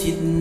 ชิด